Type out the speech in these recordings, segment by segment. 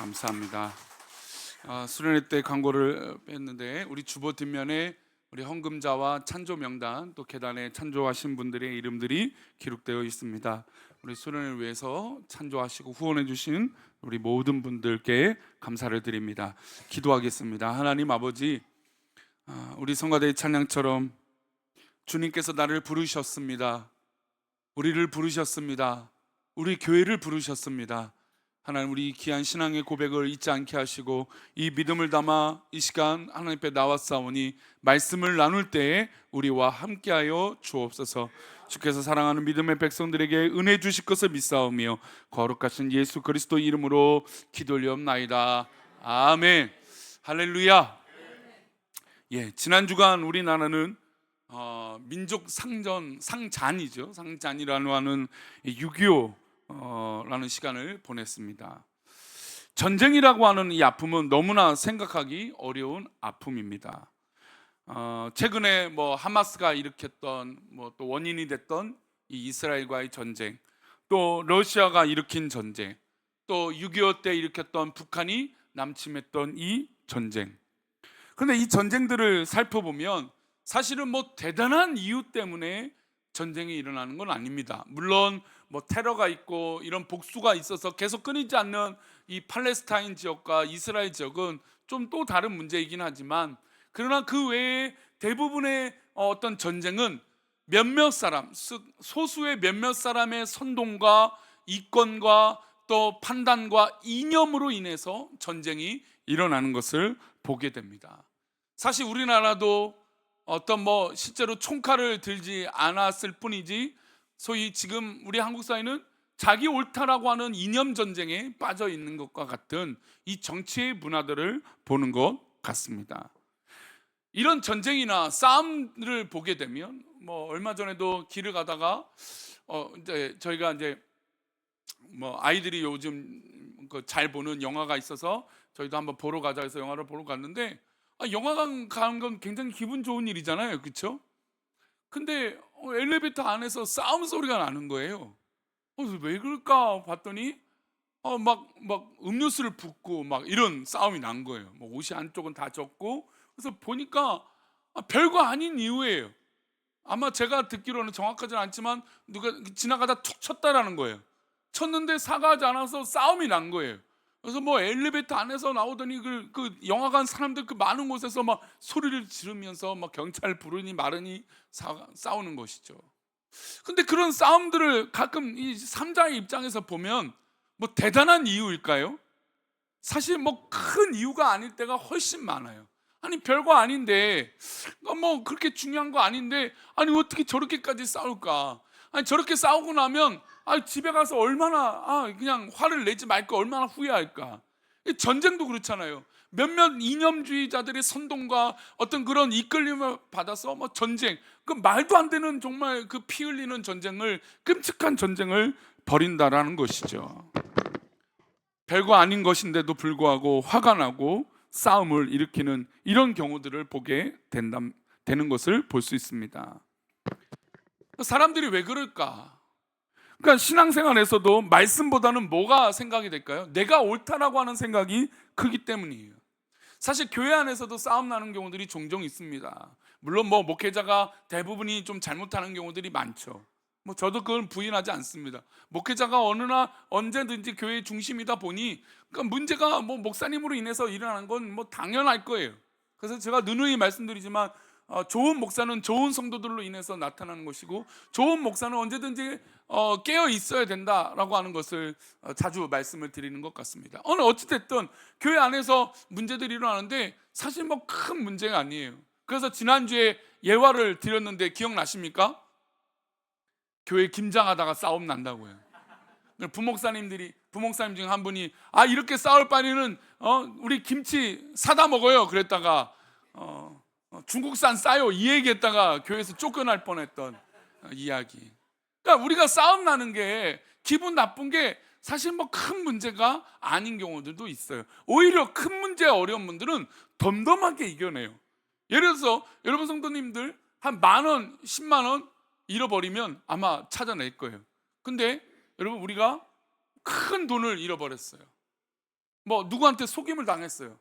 감사합니다. 아, 수련회 때 광고를 뺐는데 우리 주보 뒷면에 우리 헌금자와 찬조 명단 또 계단에 찬조하신 분들의 이름들이 기록되어 있습니다. 우리 수련을 위해서 찬조하시고 후원해 주신 우리 모든 분들께 감사를 드립니다. 기도하겠습니다. 하나님 아버지, 아, 우리 성가대 찬양처럼 주님께서 나를 부르셨습니다. 우리를 부르셨습니다. 우리 교회를 부르셨습니다. 하나님 우리 귀한 신앙의 고백을 잊지 않게 하시고 이 믿음을 담아 이 시간 하나님 앞에 나왔사오니 말씀을 나눌 때에 우리와 함께하여 주옵소서. 주께서 사랑하는 믿음의 백성들에게 은혜 주실 것을 믿사오며 거룩하신 예수 그리스도 이름으로 기도올리옵나이다. 아멘. 할렐루야. 예, 지난 주간 우리나라는 어, 민족 상전 상잔이죠. 상잔이라는 하는 6.25 어, 라는 시간을 보냈습니다. 전쟁이라고 하는 이 아픔은 너무나 생각하기 어려운 아픔입니다. 어, 최근에 뭐 하마스가 일으켰던 뭐 또 원인이 됐던 이 이스라엘과의 전쟁, 또 러시아가 일으킨 전쟁, 또 6.25 때 일으켰던 북한이 남침했던 이 전쟁. 그런데 이 전쟁들을 살펴보면 사실은 뭐 대단한 이유 때문에 전쟁이 일어나는 건 아닙니다. 물론 뭐 테러가 있고 이런 복수가 있어서 계속 끊이지 않는 이 팔레스타인 지역과 이스라엘 지역은 좀 또 다른 문제이긴 하지만 그러나 그 외에 대부분의 어떤 전쟁은 몇몇 사람, 즉 소수의 몇몇 사람의 선동과 이권과 또 판단과 이념으로 인해서 전쟁이 일어나는 것을 보게 됩니다. 사실 우리나라도 어떤 뭐 실제로 총칼을 들지 않았을 뿐이지 소위 지금 우리 한국 사회는 자기 옳다라고 하는 이념 전쟁에 빠져 있는 것과 같은 이 정치의 문화들을 보는 것 같습니다. 이런 전쟁이나 싸움을 보게 되면 뭐 얼마 전에도 길을 가다가 어 이제 저희가 이제 뭐 아이들이 요즘 그 잘 보는 영화가 있어서 저희도 한번 보러 가자 해서 영화를 보러 갔는데 아, 영화관 가는 건 굉장히 기분 좋은 일이잖아요, 그렇죠? 근데 어, 엘리베이터 안에서 싸움 소리가 나는 거예요. 어, 왜 그럴까 봤더니 어, 막, 막 음료수를 붓고 막 이런 싸움이 난 거예요. 뭐 옷이 안쪽은 다 젖고 그래서 보니까 아, 별거 아닌 이유예요. 아마 제가 듣기로는 정확하지는 않지만 누가 지나가다 툭 쳤다라는 거예요. 쳤는데 사과하지 않아서 싸움이 난 거예요. 그래서 뭐 엘리베이터 안에서 나오더니 그, 그 영화관 사람들 그 많은 곳에서 막 소리를 지르면서 막 경찰 부르니 마르니 사, 싸우는 것이죠. 근데 그런 싸움들을 가끔 이 삼자의 입장에서 보면 뭐 대단한 이유일까요? 사실 뭐 큰 이유가 아닐 때가 훨씬 많아요. 아니 별거 아닌데 뭐 그렇게 중요한 거 아닌데 아니 어떻게 저렇게까지 싸울까? 아니 저렇게 싸우고 나면 아 집에 가서 얼마나 아 그냥 화를 내지 말까 얼마나 후회할까? 이 전쟁도 그렇잖아요. 몇몇 이념주의자들의 선동과 어떤 그런 이끌림을 받아서 뭐 전쟁 그 말도 안 되는 정말 그 피 흘리는 전쟁을 끔찍한 전쟁을 벌인다라는 것이죠. 별거 아닌 것인데도 불구하고 화가 나고 싸움을 일으키는 이런 경우들을 보게 된다, 되는 것을 볼 수 있습니다. 사람들이 왜 그럴까? 그러니까 신앙생활에서도 말씀보다는 뭐가 생각이 될까요? 내가 옳다라고 하는 생각이 크기 때문이에요. 사실 교회 안에서도 싸움 나는 경우들이 종종 있습니다. 물론 뭐 목회자가 대부분이 좀 잘못하는 경우들이 많죠. 뭐 저도 그걸 부인하지 않습니다. 목회자가 어느나 언제든지 교회의 중심이다 보니 그러니까 문제가 뭐 목사님으로 인해서 일어나는 건 뭐 당연할 거예요. 그래서 제가 누누이 말씀드리지만 어, 좋은 목사는 좋은 성도들로 인해서 나타나는 것이고 좋은 목사는 언제든지 어, 깨어 있어야 된다라고 하는 것을 어, 자주 말씀을 드리는 것 같습니다. 어느 어찌 됐든 교회 안에서 문제들이 일어나는데 사실 뭐 큰 문제가 아니에요. 그래서 지난주에 예화를 드렸는데 기억나십니까? 교회 김장하다가 싸움 난다고요. 부목사님들이 부목사님 중 한 분이 아 이렇게 싸울 바에는 어, 우리 김치 사다 먹어요. 그랬다가 어, 어, 중국산 싸요 이 얘기했다가 교회에서 쫓겨날 뻔했던 어, 이야기. 그러니까 우리가 싸움 나는 게 기분 나쁜 게 사실 뭐 큰 문제가 아닌 경우들도 있어요. 오히려 큰 문제 어려운 분들은 덤덤하게 이겨내요. 예를 들어서 여러분 성도님들 한 만 원, 십만 원 잃어버리면 아마 찾아낼 거예요. 근데 여러분 우리가 큰 돈을 잃어버렸어요. 뭐 누구한테 속임을 당했어요.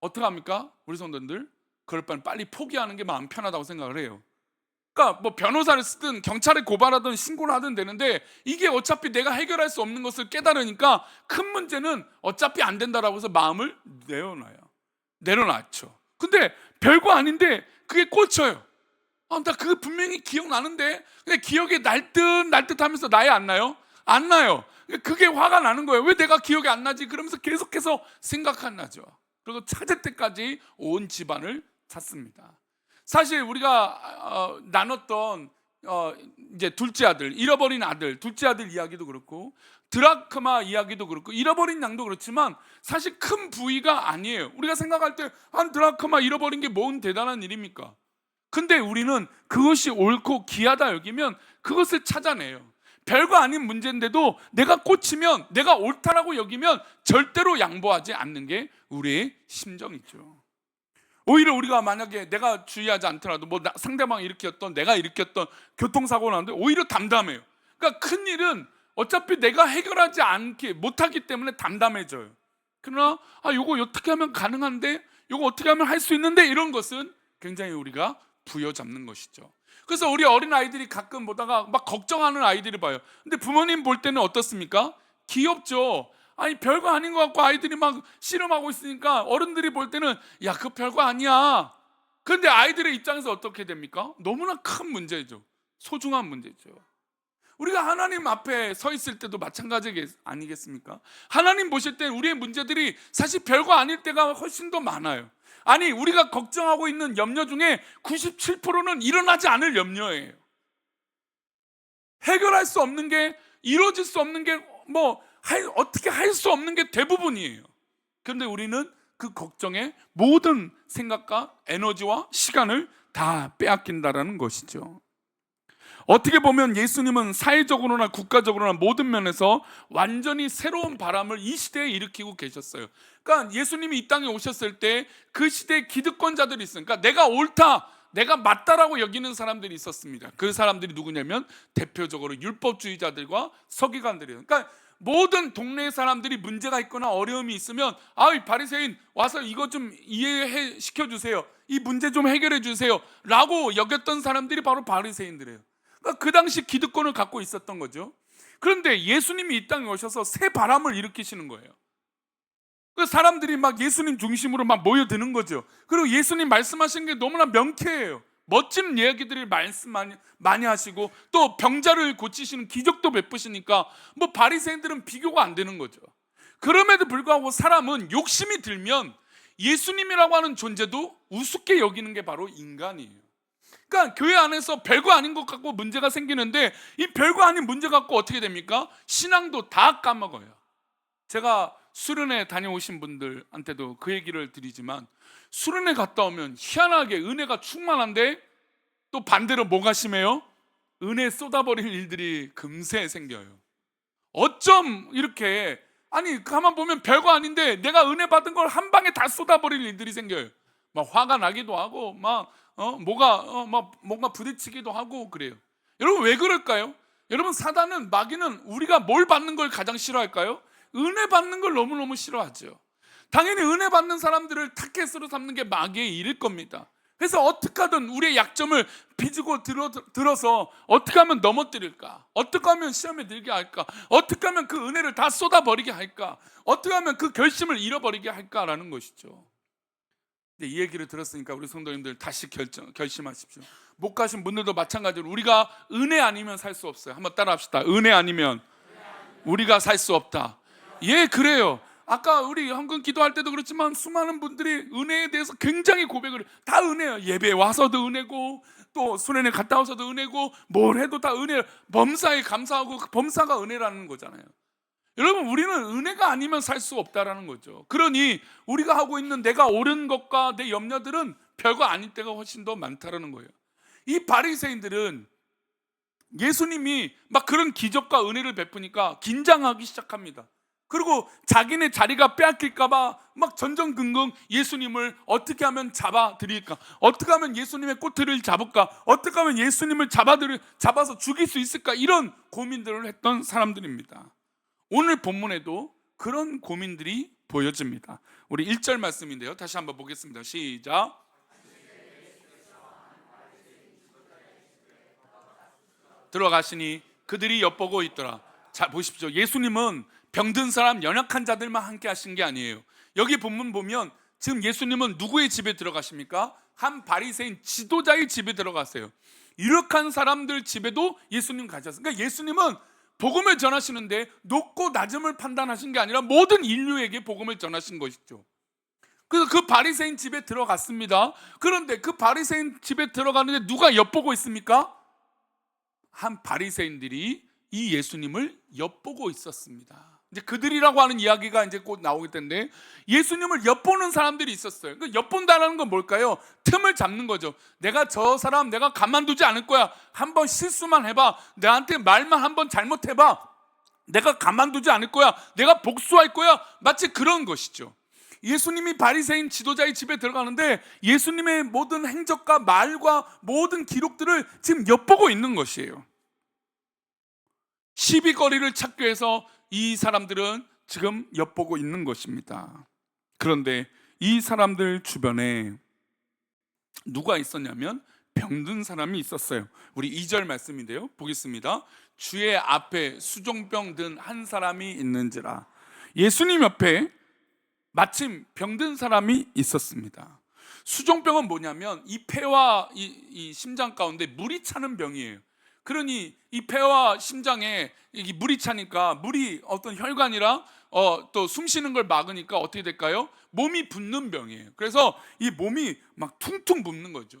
어떻게 합니까? 우리 성도들 그럴 바엔 빨리 포기하는 게 마음 편하다고 생각을 해요. 그러니까 뭐 변호사를 쓰든 경찰에 고발하든 신고를 하든 되는데 이게 어차피 내가 해결할 수 없는 것을 깨달으니까 큰 문제는 어차피 안 된다라고 해서 마음을 내려놔요. 내려놨죠. 근데 별거 아닌데 그게 꽂혀요. 아, 나 그거 분명히 기억나는데 근데 기억이 날듯 날듯 하면서 나이 안 나요? 안 나요. 그게 화가 나는 거예요. 왜 내가 기억이 안 나지? 그러면서 계속해서 생각 안 나죠. 그리고 찾을 때까지 온 집안을 찾습니다. 사실 우리가 어, 나눴던 어, 이제 둘째 아들, 잃어버린 아들, 둘째 아들 이야기도 그렇고 드라크마 이야기도 그렇고 잃어버린 양도 그렇지만 사실 큰 부위가 아니에요. 우리가 생각할 때 한 드라크마 잃어버린 게 뭔 대단한 일입니까? 근데 우리는 그것이 옳고 귀하다 여기면 그것을 찾아내요. 별거 아닌 문제인데도 내가 꽂히면 내가 옳다라고 여기면 절대로 양보하지 않는 게 우리의 심정이죠. 오히려 우리가 만약에 내가 주의하지 않더라도 뭐 나- 상대방이 일으켰던 내가 일으켰던 교통사고가 나는데 오히려 담담해요. 그러니까 큰 일은 어차피 내가 해결하지 않기 못하기 때문에 담담해져요. 그러나 아 요거 어떻게 하면 가능한데 요거 어떻게 하면 할 수 있는데 이런 것은 굉장히 우리가 부여잡는 것이죠. 그래서 우리 어린 아이들이 가끔 보다가 막 걱정하는 아이들을 봐요. 근데 부모님 볼 때는 어떻습니까? 귀엽죠. 아니 별거 아닌 것 같고 아이들이 막 씨름하고 있으니까 어른들이 볼 때는 야 그 별거 아니야. 그런데 아이들의 입장에서 어떻게 됩니까? 너무나 큰 문제죠. 소중한 문제죠. 우리가 하나님 앞에 서 있을 때도 마찬가지 아니겠습니까? 하나님 보실 때 우리의 문제들이 사실 별거 아닐 때가 훨씬 더 많아요. 아니 우리가 걱정하고 있는 염려 중에 97%는 일어나지 않을 염려예요. 해결할 수 없는 게 이루어질 수 없는 게 뭐 어떻게 할 수 없는 게 대부분이에요. 그런데 우리는 그 걱정에 모든 생각과 에너지와 시간을 다 빼앗긴다라는 것이죠. 어떻게 보면 예수님은 사회적으로나 국가적으로나 모든 면에서 완전히 새로운 바람을 이 시대에 일으키고 계셨어요. 그러니까 예수님이 이 땅에 오셨을 때 그 시대에 기득권자들이 있으니까 내가 옳다, 내가 맞다라고 여기는 사람들이 있었습니다. 그 사람들이 누구냐면 대표적으로 율법주의자들과 서기관들이에요. 그러니까 모든 동네 사람들이 문제가 있거나 어려움이 있으면 아이 바리새인 와서 이거 좀 이해해 시켜 주세요. 이 문제 좀 해결해 주세요라고 여겼던 사람들이 바로 바리새인들이에요. 그러니까 그 당시 기득권을 갖고 있었던 거죠. 그런데 예수님이 이 땅에 오셔서 새 바람을 일으키시는 거예요. 그 사람들이 막 예수님 중심으로 막 모여드는 거죠. 그리고 예수님 말씀하신 게 너무나 명쾌해요. 멋진 이야기들을 말씀 많이, 많이 하시고 또 병자를 고치시는 기적도 베푸시니까 뭐 바리새인들은 비교가 안 되는 거죠. 그럼에도 불구하고 사람은 욕심이 들면 예수님이라고 하는 존재도 우습게 여기는 게 바로 인간이에요. 그러니까 교회 안에서 별거 아닌 것 같고 문제가 생기는데 이 별거 아닌 문제 갖고 어떻게 됩니까? 신앙도 다 까먹어요. 제가 수련회 다녀오신 분들한테도 그 얘기를 드리지만 수련회 갔다 오면 희한하게 은혜가 충만한데 또 반대로 뭐가 심해요? 은혜 쏟아버릴 일들이 금세 생겨요. 어쩜 이렇게 아니 가만 보면 별거 아닌데 내가 은혜 받은 걸 한 방에 다 쏟아버릴 일들이 생겨요. 막 화가 나기도 하고 막 어, 뭐가 어, 막 뭔가 부딪히기도 하고 그래요. 여러분 왜 그럴까요? 여러분 사단은 마귀는 우리가 뭘 받는 걸 가장 싫어할까요? 은혜 받는 걸 너무너무 싫어하죠. 당연히 은혜 받는 사람들을 타켓으로 삼는 게 마귀의 일일 겁니다. 그래서 어떻게 하든 우리의 약점을 빚고 들어, 들어서 어떻게 하면 넘어뜨릴까? 어떻게 하면 시험에 들게 할까? 어떻게 하면 그 은혜를 다 쏟아버리게 할까? 어떻게 하면 그 결심을 잃어버리게 할까라는 것이죠. 근데 이 얘기를 들었으니까 우리 성도님들 다시 결정, 결심하십시오. 못 가신 분들도 마찬가지로 우리가 은혜 아니면 살 수 없어요. 한번 따라합시다. 은혜 아니면 우리가 살 수 없다. 예, 그래요. 아까 우리 헌금 기도할 때도 그렇지만 수많은 분들이 은혜에 대해서 굉장히 고백을 다 은혜예요. 예배 와서도 은혜고 또 수련회 갔다 와서도 은혜고 뭘 해도 다 은혜. 범사에 감사하고 그 범사가 은혜라는 거잖아요. 여러분 우리는 은혜가 아니면 살 수 없다라는 거죠. 그러니 우리가 하고 있는 내가 옳은 것과 내 염려들은 별거 아닐 때가 훨씬 더 많다라는 거예요. 이 바리새인들은 예수님이 막 그런 기적과 은혜를 베푸니까 긴장하기 시작합니다. 그리고 자기네 자리가 빼앗길까봐 막 전전긍긍 예수님을 어떻게 하면 잡아드릴까? 어떻게 하면 예수님의 꼬투리를 잡을까? 어떻게 하면 예수님을 잡아들 잡아서 죽일 수 있을까? 이런 고민들을 했던 사람들입니다. 오늘 본문에도 그런 고민들이 보여집니다. 우리 1절 말씀인데요. 다시 한번 보겠습니다. 시작. 들어가시니 그들이 엿보고 있더라. 자 보십시오. 예수님은 병든 사람, 연약한 자들만 함께 하신 게 아니에요. 여기 본문 보면 지금 예수님은 누구의 집에 들어가십니까? 한 바리새인 지도자의 집에 들어가세요. 유력한 사람들 집에도 예수님 가셨어요. 그러니까 예수님은 복음을 전하시는데 높고 낮음을 판단하신 게 아니라 모든 인류에게 복음을 전하신 것이죠. 그래서 그 바리새인 집에 들어갔습니다. 그런데 그 바리새인 집에 들어가는데 누가 엿보고 있습니까? 한 바리새인들이 이 예수님을 엿보고 있었습니다. 이제 그들이라고 하는 이야기가 이제 곧 나오게 텐데 예수님을 엿보는 사람들이 있었어요. 그 엿본다는 건 뭘까요? 틈을 잡는 거죠. 내가 저 사람 내가 가만두지 않을 거야. 한번 실수만 해봐. 나한테 말만 한번 잘못해봐. 내가 가만두지 않을 거야. 내가 복수할 거야. 마치 그런 것이죠. 예수님이 바리새인 지도자의 집에 들어가는데 예수님의 모든 행적과 말과 모든 기록들을 지금 엿보고 있는 것이에요. 시비거리를 찾기 위해서 이 사람들은 지금 엿보고 있는 것입니다. 그런데 이 사람들 주변에 누가 있었냐면 병든 사람이 있었어요. 우리 2절 말씀인데요. 보겠습니다. 주의 앞에 수종병 든 한 사람이 있는지라. 예수님 옆에 마침 병든 사람이 있었습니다. 수종병은 뭐냐면 이 폐와 이, 이 심장 가운데 물이 차는 병이에요. 그러니 이 폐와 심장에 이 물이 차니까 물이 어떤 혈관이랑 어, 또 숨 쉬는 걸 막으니까 어떻게 될까요? 몸이 붓는 병이에요. 그래서 이 몸이 막 퉁퉁 붓는 거죠.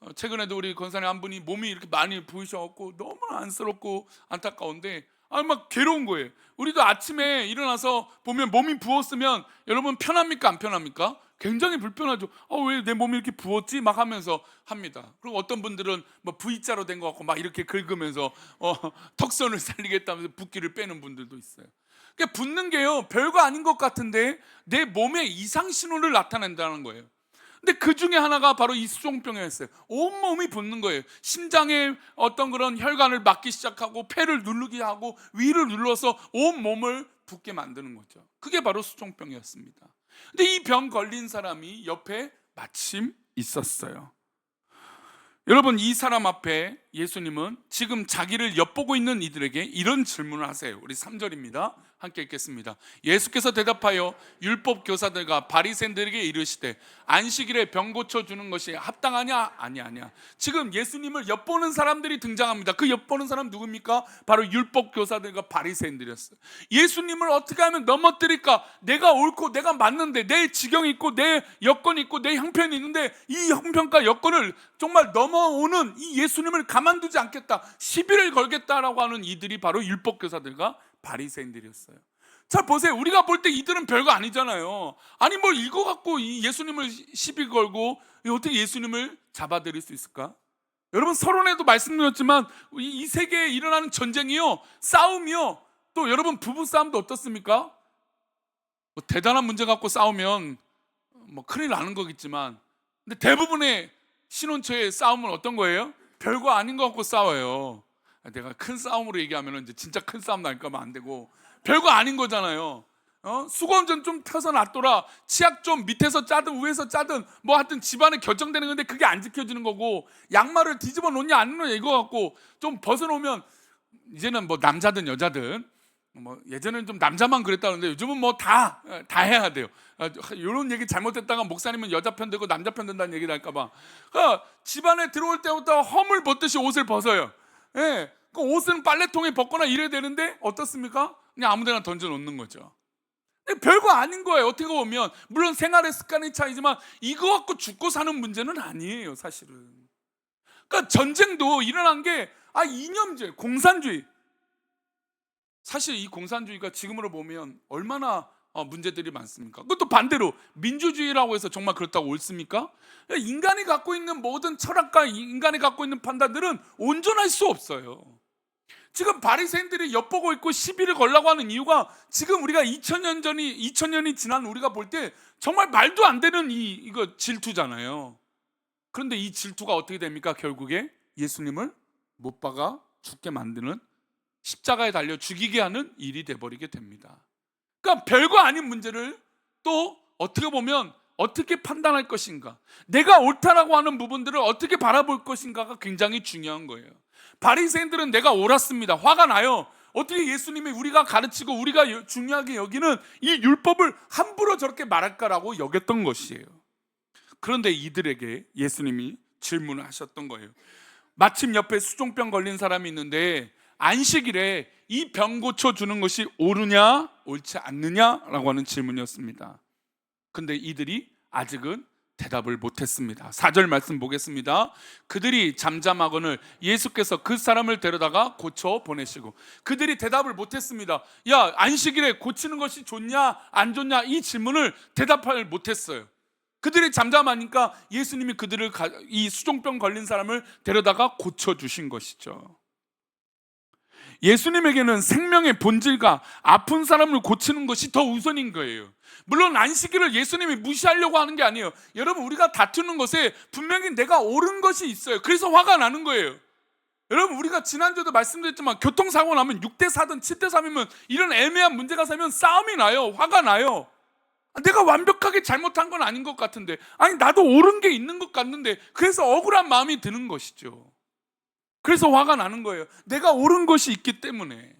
어, 최근에도 우리 권사님 한 분이 몸이 이렇게 많이 부으셔갖고 너무나 안쓰럽고 안타까운데 아 막 괴로운 거예요. 우리도 아침에 일어나서 보면 몸이 부었으면 여러분 편합니까 안 편합니까? 굉장히 불편하죠. 아 왜 내 몸이 이렇게 부었지? 막 하면서 합니다. 그리고 어떤 분들은 뭐 V자로 된 것 같고 막 이렇게 긁으면서 어, 턱선을 살리겠다면서 붓기를 빼는 분들도 있어요. 그러니까 붓는 게요 별거 아닌 것 같은데 내 몸에 이상 신호를 나타낸다는 거예요. 근데 그 중에 하나가 바로 이 수종병이었어요. 온 몸이 붓는 거예요. 심장에 어떤 그런 혈관을 막기 시작하고 폐를 누르게 하고 위를 눌러서 온 몸을 붓게 만드는 거죠. 그게 바로 수종병이었습니다. 근데 이 병 걸린 사람이 옆에 마침 있었어요. 여러분 이 사람 앞에 예수님은 지금 자기를 엿보고 있는 이들에게 이런 질문을 하세요. 우리 3절입니다. 함께 읽겠습니다. 예수께서 대답하여 율법 교사들과 바리새인들에게 이르시되 안식일에 병 고쳐 주는 것이 합당하냐? 아니 아니야. 지금 예수님을 엿보는 사람들이 등장합니다. 그 엿보는 사람 누굽니까? 바로 율법 교사들과 바리새인들이었어요. 예수님을 어떻게 하면 넘어뜨릴까? 내가 옳고 내가 맞는데 내 지경이 있고 내 여건이 있고 내 형편이 있는데 이 형편과 여건을 정말 넘어오는 이 예수님을 가만두지 않겠다. 시비를 걸겠다라고 하는 이들이 바로 율법 교사들과 바리새인들이었어요. 자 보세요. 우리가 볼 때 이들은 별거 아니잖아요. 아니 뭘 이거 갖고 이 예수님을 시비 걸고 어떻게 예수님을 잡아들일 수 있을까? 여러분 서론에도 말씀드렸지만 이, 이 세계에 일어나는 전쟁이요, 싸움이요, 또 여러분 부부 싸움도 어떻습니까? 뭐 대단한 문제 갖고 싸우면 뭐 큰일 나는 거겠지만, 근데 대부분의 신혼처의 싸움은 어떤 거예요? 별거 아닌 거 갖고 싸워요. 내가 큰 싸움으로 얘기하면 이제 진짜 큰 싸움 날까 하면 안 되고 별거 아닌 거잖아요. 어? 수건 좀 좀 펴서 놔둬라. 치약 좀 밑에서 짜든 위에서 짜든 뭐 하여튼 집안에 결정되는 건데 그게 안 지켜지는 거고 양말을 뒤집어 놓냐 안 놓냐 이거 갖고 좀 벗어 놓으면 이제는 뭐 남자든 여자든 뭐 예전에는 좀 남자만 그랬다는데 요즘은 뭐 다 다 해야 돼요. 이런 얘기 잘못했다가 목사님은 여자 편 되고 남자 편 된다는 얘기를 할까봐. 그러니까 집안에 들어올 때부터 허물 벗듯이 옷을 벗어요. 예, 그 옷은 빨래통에 벗거나 이래야 되는데 어떻습니까? 그냥 아무데나 던져 놓는 거죠. 별거 아닌 거예요. 어떻게 보면 물론 생활의 습관의 차이지만 이거 갖고 죽고 사는 문제는 아니에요, 사실은. 그러니까 전쟁도 일어난 게 아 이념제, 공산주의. 사실 이 공산주의가 지금으로 보면 얼마나 어, 문제들이 많습니까? 그것도 반대로 민주주의라고 해서 정말 그렇다고 옳습니까? 인간이 갖고 있는 모든 철학과 인간이 갖고 있는 판단들은 온전할 수 없어요. 지금 바리새인들이 엿보고 있고 시비를 걸라고 하는 이유가 지금 우리가 2000년 전이 2000년이 지난 우리가 볼 때 정말 말도 안 되는 이 이거 질투잖아요. 그런데 이 질투가 어떻게 됩니까? 결국에 예수님을 못 박아 죽게 만드는 십자가에 달려 죽이게 하는 일이 돼 버리게 됩니다. 그러니까 별거 아닌 문제를 또 어떻게 보면 어떻게 판단할 것인가, 내가 옳다라고 하는 부분들을 어떻게 바라볼 것인가가 굉장히 중요한 거예요. 바리새인들은 내가 옳았습니다. 화가 나요. 어떻게 예수님이 우리가 가르치고 우리가 여- 중요하게 여기는 이 율법을 함부로 저렇게 말할까라고 여겼던 것이에요. 그런데 이들에게 예수님이 질문을 하셨던 거예요. 마침 옆에 수종병 걸린 사람이 있는데 안식일에 이 병 고쳐 주는 것이 옳으냐 옳지 않느냐라고 하는 질문이었습니다. 근데 이들이 아직은 대답을 못했습니다. 4절 말씀 보겠습니다. 그들이 잠잠하거늘 예수께서 그 사람을 데려다가 고쳐 보내시고 그들이 대답을 못했습니다. 야 안식일에 고치는 것이 좋냐 안 좋냐 이 질문을 대답을 못했어요. 그들이 잠잠하니까 예수님이 그들을 가- 이 수종병 걸린 사람을 데려다가 고쳐 주신 것이죠. 예수님에게는 생명의 본질과 아픈 사람을 고치는 것이 더 우선인 거예요. 물론 안식일을 예수님이 무시하려고 하는 게 아니에요. 여러분 우리가 다투는 것에 분명히 내가 옳은 것이 있어요. 그래서 화가 나는 거예요. 여러분 우리가 지난주에도 말씀드렸지만 교통사고 나면 6대 4든 7대 3이면 이런 애매한 문제가 생기면 싸움이 나요. 화가 나요. 아, 내가 완벽하게 잘못한 건 아닌 것 같은데 아니 나도 옳은 게 있는 것 같는데 그래서 억울한 마음이 드는 것이죠. 그래서 화가 나는 거예요. 내가 옳은 것이 있기 때문에.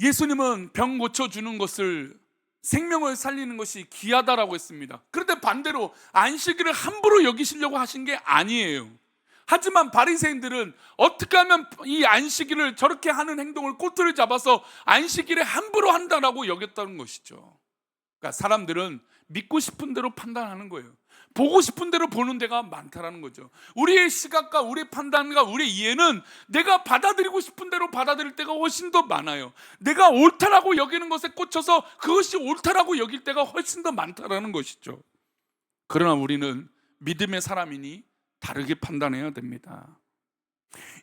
예수님은 병 고쳐주는 것을 생명을 살리는 것이 귀하다라고 했습니다. 그런데 반대로 안식일을 함부로 여기시려고 하신 게 아니에요. 하지만 바리새인들은 어떻게 하면 이 안식일을 저렇게 하는 행동을 꼬투를 잡아서 안식일에 함부로 한다라고 여겼다는 것이죠. 그러니까 사람들은 믿고 싶은 대로 판단하는 거예요. 보고 싶은 대로 보는 데가 많다라는 거죠. 우리의 시각과 우리의 판단과 우리의 이해는 내가 받아들이고 싶은 대로 받아들일 때가 훨씬 더 많아요. 내가 옳다라고 여기는 것에 꽂혀서 그것이 옳다라고 여길 때가 훨씬 더 많다라는 것이죠. 그러나 우리는 믿음의 사람이니 다르게 판단해야 됩니다.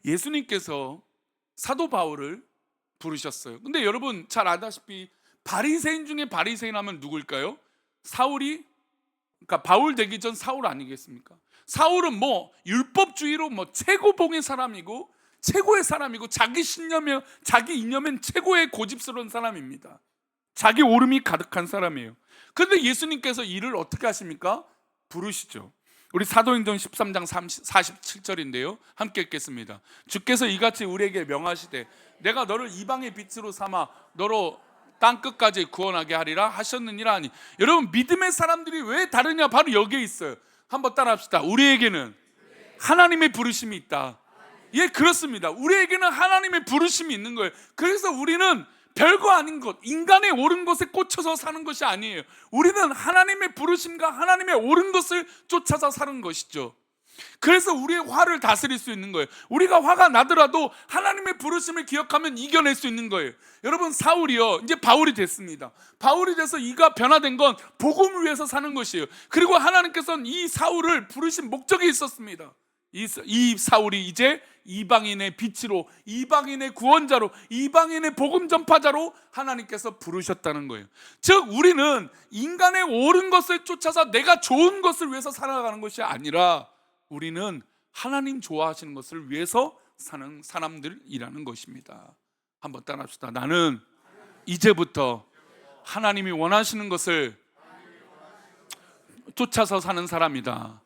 예수님께서 사도 바울을 부르셨어요. 근데 여러분 잘 아다시피 바리새인 중에 바리새인 하면 누굴까요? 사울이 그러니까 바울 되기 전 사울 아니겠습니까? 사울은 뭐 율법주의로 뭐 최고봉의 사람이고 최고의 사람이고 자기 신념에 자기 이념엔 최고의 고집스러운 사람입니다. 자기 오름이 가득한 사람이에요. 근데 예수님께서 이를 어떻게 하십니까? 부르시죠. 우리 사도행전 13장 47절인데요. 함께 읽겠습니다. 주께서 이같이 우리에게 명하시되 내가 너를 이방의 빛으로 삼아 너로 땅 끝까지 구원하게 하리라 하셨느니라 하니 여러분 믿음의 사람들이 왜 다르냐 바로 여기에 있어요. 한번 따라합시다. 우리에게는 하나님의 부르심이 있다. 예, 그렇습니다. 우리에게는 하나님의 부르심이 있는 거예요. 그래서 우리는 별거 아닌 것, 인간의 옳은 것에 꽂혀서 사는 것이 아니에요. 우리는 하나님의 부르심과 하나님의 옳은 것을 쫓아서 사는 것이죠. 그래서 우리의 화를 다스릴 수 있는 거예요. 우리가 화가 나더라도 하나님의 부르심을 기억하면 이겨낼 수 있는 거예요. 여러분 사울이요 이제 바울이 됐습니다. 바울이 돼서 이가 변화된 건 복음을 위해서 사는 것이에요. 그리고 하나님께서는 이 사울을 부르신 목적이 있었습니다. 이, 이 사울이 이제 이방인의 빛으로 이방인의 구원자로 이방인의 복음 전파자로 하나님께서 부르셨다는 거예요. 즉 우리는 인간의 옳은 것을 쫓아서 내가 좋은 것을 위해서 살아가는 것이 아니라 우리는 하나님 좋아하시는 것을 위해서 사는 사람들이라는 것입니다. 한번 따라합시다. 나는 이제부터 하나님이 원하시는 것을 쫓아서 사는 사람이다.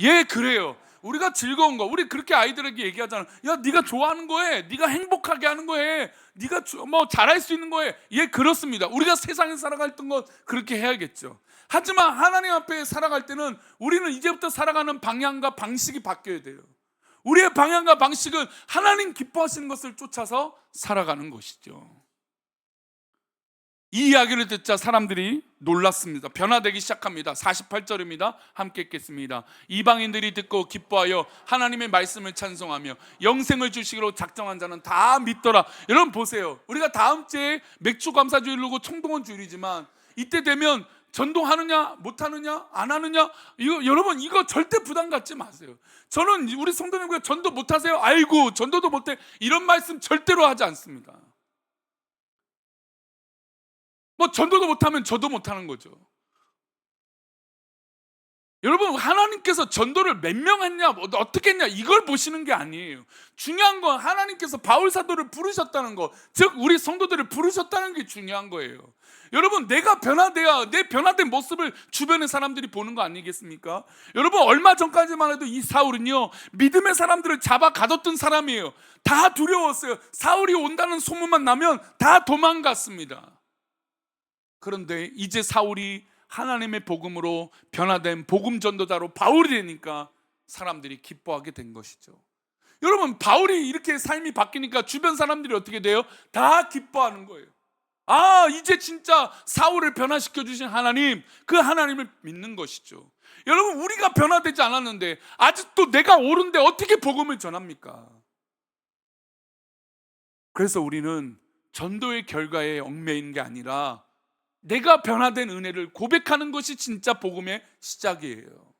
예, 그래요. 우리가 즐거운 거, 우리 그렇게 아이들에게 얘기하잖아. 야, 네가 좋아하는 거에, 네가 행복하게 하는 거에, 네가 주- 뭐 잘할 수 있는 거에, 예, 그렇습니다. 우리가 세상에 살아갈 건 그렇게 해야겠죠. 하지만 하나님 앞에 살아갈 때는 우리는 이제부터 살아가는 방향과 방식이 바뀌어야 돼요. 우리의 방향과 방식은 하나님 기뻐하시는 것을 쫓아서 살아가는 것이죠. 이 이야기를 듣자 사람들이 놀랐습니다. 변화되기 시작합니다. 48절입니다. 함께 읽겠습니다. 이방인들이 듣고 기뻐하여 하나님의 말씀을 찬송하며 영생을 주시기로 작정한 자는 다 믿더라. 여러분 보세요. 우리가 다음 주에 맥주 감사주일이고 총동원 주일이지만 이때 되면 전도하느냐 못하느냐 안 하느냐 이거 여러분 이거 절대 부담 갖지 마세요. 저는 우리 성도님과 전도 못하세요? 아이고 전도도 못해 이런 말씀 절대로 하지 않습니다. 뭐 전도도 못하면 저도 못하는 거죠. 여러분 하나님께서 전도를 몇 명 했냐 뭐 어떻게 했냐 이걸 보시는 게 아니에요. 중요한 건 하나님께서 바울 사도를 부르셨다는 거, 즉 우리 성도들을 부르셨다는 게 중요한 거예요. 여러분 내가 변화돼야 내 변화된 모습을 주변의 사람들이 보는 거 아니겠습니까? 여러분 얼마 전까지만 해도 이 사울은요 믿음의 사람들을 잡아 가뒀던 사람이에요. 다 두려웠어요. 사울이 온다는 소문만 나면 다 도망갔습니다. 그런데 이제 사울이 하나님의 복음으로 변화된 복음 전도자로 바울이 되니까 사람들이 기뻐하게 된 것이죠. 여러분 바울이 이렇게 삶이 바뀌니까 주변 사람들이 어떻게 돼요? 다 기뻐하는 거예요. 아, 이제 진짜 사울을 변화시켜 주신 하나님, 그 하나님을 믿는 것이죠. 여러분 우리가 변화되지 않았는데 아직도 내가 옳은데 어떻게 복음을 전합니까? 그래서 우리는 전도의 결과에 얽매이는 게 아니라 내가 변화된 은혜를 고백하는 것이 진짜 복음의 시작이에요.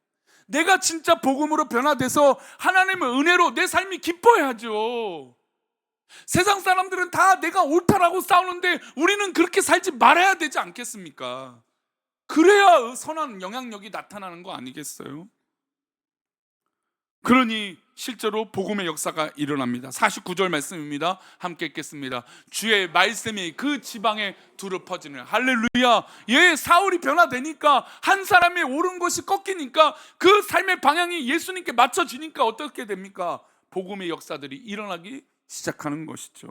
내가 진짜 복음으로 변화돼서 하나님의 은혜로 내 삶이 기뻐야죠. 세상 사람들은 다 내가 옳다라고 싸우는데 우리는 그렇게 살지 말아야 되지 않겠습니까? 그래야 선한 영향력이 나타나는 거 아니겠어요? 그러니 실제로 복음의 역사가 일어납니다. 49절 말씀입니다. 함께 읽겠습니다. 주의 말씀이 그 지방에 두루 퍼지는 할렐루야. 예, 사울이 변화되니까 한 사람의 옳은 것이 꺾이니까 그 삶의 방향이 예수님께 맞춰지니까 어떻게 됩니까? 복음의 역사들이 일어나기 시작하는 것이죠.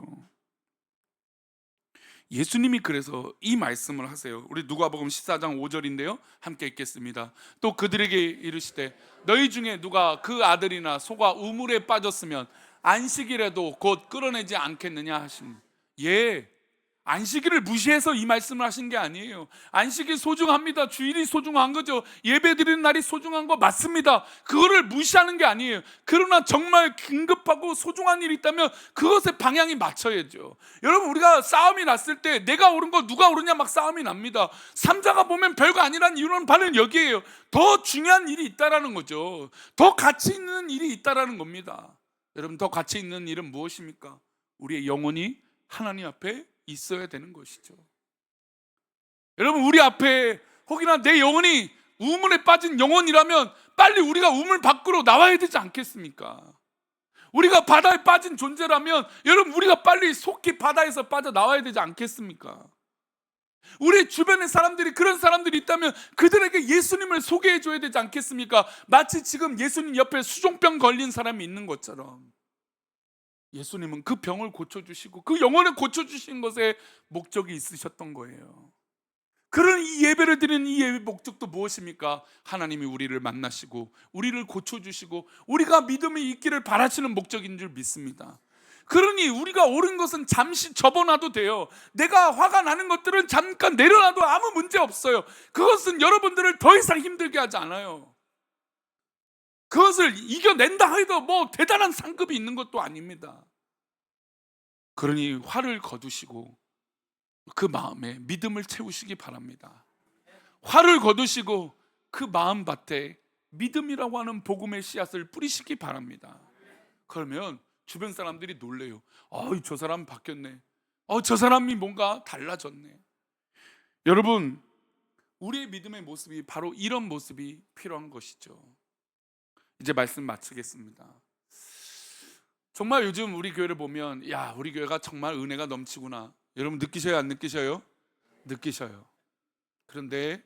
예수님이 그래서 이 말씀을 하세요. 우리 누가복음 14장 5절인데요. 함께 읽겠습니다. 또 그들에게 이르시되 너희 중에 누가 그 아들이나 소가 우물에 빠졌으면 안식이라도 곧 끌어내지 않겠느냐 하신. 예. 안식일을 무시해서 이 말씀을 하신 게 아니에요. 안식이 소중합니다. 주일이 소중한 거죠. 예배 드리는 날이 소중한 거 맞습니다. 그거를 무시하는 게 아니에요. 그러나 정말 긴급하고 소중한 일이 있다면 그것에 방향이 맞춰야죠. 여러분 우리가 싸움이 났을 때 내가 옳은 거 누가 옳으냐 막 싸움이 납니다. 삼자가 보면 별거 아니란 이유는 바로 여기에요. 더 중요한 일이 있다라는 거죠. 더 가치 있는 일이 있다라는 겁니다. 여러분 더 가치 있는 일은 무엇입니까? 우리의 영혼이 하나님 앞에 있어야 되는 것이죠. 여러분 우리 앞에 혹이나 내 영혼이 우물에 빠진 영혼이라면 빨리 우리가 우물 밖으로 나와야 되지 않겠습니까? 우리가 바다에 빠진 존재라면 여러분 우리가 빨리 속히 바다에서 빠져 나와야 되지 않겠습니까? 우리 주변의 사람들이 그런 사람들이 있다면 그들에게 예수님을 소개해 줘야 되지 않겠습니까? 마치 지금 예수님 옆에 수종병 걸린 사람이 있는 것처럼 예수님은 그 병을 고쳐주시고 그 영혼을 고쳐주신 것에 목적이 있으셨던 거예요. 그런 이 예배를 드리는 이 예배 목적도 무엇입니까? 하나님이 우리를 만나시고 우리를 고쳐주시고 우리가 믿음이 있기를 바라시는 목적인 줄 믿습니다. 그러니 우리가 옳은 것은 잠시 접어놔도 돼요. 내가 화가 나는 것들은 잠깐 내려놔도 아무 문제 없어요. 그것은 여러분들을 더 이상 힘들게 하지 않아요. 그것을 이겨낸다 해도 뭐 대단한 상급이 있는 것도 아닙니다. 그러니 화를 거두시고 그 마음에 믿음을 채우시기 바랍니다. 화를 거두시고 그 마음밭에 믿음이라고 하는 복음의 씨앗을 뿌리시기 바랍니다. 그러면 주변 사람들이 놀래요. 아, 저 사람 바뀌었네. 어, 저 사람이 뭔가 달라졌네. 여러분, 우리의 믿음의 모습이 바로 이런 모습이 필요한 것이죠. 이제 말씀 마치겠습니다. 정말 요즘 우리 교회를 보면 야 우리 교회가 정말 은혜가 넘치구나. 여러분 느끼셔요 안 느끼셔요? 느끼셔요. 그런데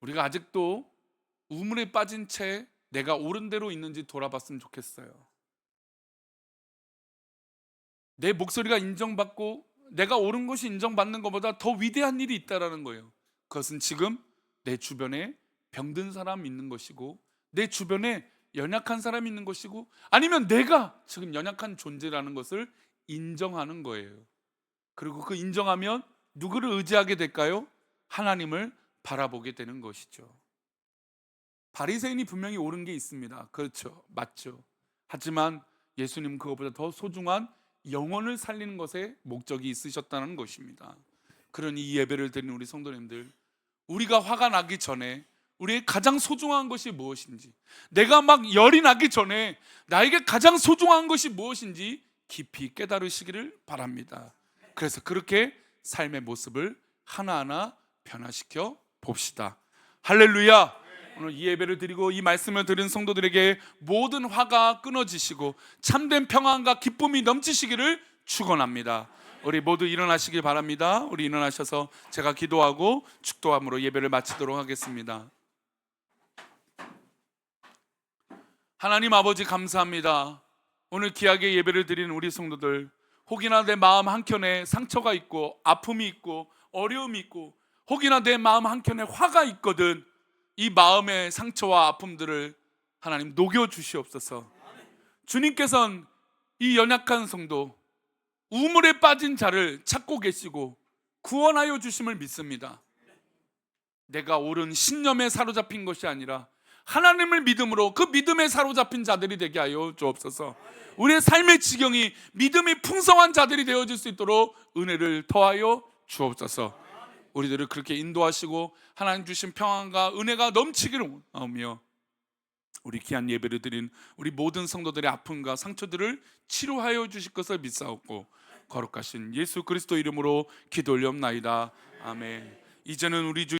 우리가 아직도 우물에 빠진 채 내가 옳은 대로 있는지 돌아봤으면 좋겠어요. 내 목소리가 인정받고 내가 옳은 것이 인정받는 것보다 더 위대한 일이 있다라는 거예요. 그것은 지금 내 주변에 병든 사람 있는 것이고 내 주변에 연약한 사람이 있는 것이고 아니면 내가 지금 연약한 존재라는 것을 인정하는 거예요. 그리고 그 인정하면 누구를 의지하게 될까요? 하나님을 바라보게 되는 것이죠. 바리새인이 분명히 옳은 게 있습니다. 그렇죠. 맞죠. 하지만 예수님 그것보다 더 소중한 영혼을 살리는 것에 목적이 있으셨다는 것입니다. 그러니 이 예배를 드리는 우리 성도님들 우리가 화가 나기 전에 우리의 가장 소중한 것이 무엇인지, 내가 막 열이 나기 전에 나에게 가장 소중한 것이 무엇인지 깊이 깨달으시기를 바랍니다. 그래서 그렇게 삶의 모습을 하나하나 변화시켜 봅시다. 할렐루야! 오늘 이 예배를 드리고 이 말씀을 드린 성도들에게 모든 화가 끊어지시고 참된 평안과 기쁨이 넘치시기를 축원합니다. 우리 모두 일어나시길 바랍니다. 우리 일어나셔서 제가 기도하고 축도함으로 예배를 마치도록 하겠습니다. 하나님 아버지 감사합니다. 오늘 귀하게 예배를 드리는 우리 성도들 혹이나 내 마음 한켠에 상처가 있고 아픔이 있고 어려움이 있고 혹이나 내 마음 한켠에 화가 있거든 이 마음의 상처와 아픔들을 하나님 녹여 주시옵소서. 주님께서는 이 연약한 성도 우물에 빠진 자를 찾고 계시고 구원하여 주심을 믿습니다. 내가 옳은 신념에 사로잡힌 것이 아니라 하나님을 믿음으로 그 믿음에 사로잡힌 자들이 되게 하여 주옵소서. 우리의 삶의 지경이 믿음이 풍성한 자들이 되어질 수 있도록 은혜를 더하여 주옵소서. 우리들을 그렇게 인도하시고 하나님 주신 평안과 은혜가 넘치기를 원하며 우리 귀한 예배를 드린 우리 모든 성도들의 아픔과 상처들을 치료하여 주실 것을 믿사옵고 거룩하신 예수 그리스도 이름으로 기도 올리옵나이다. 아멘. 이제는 우리 주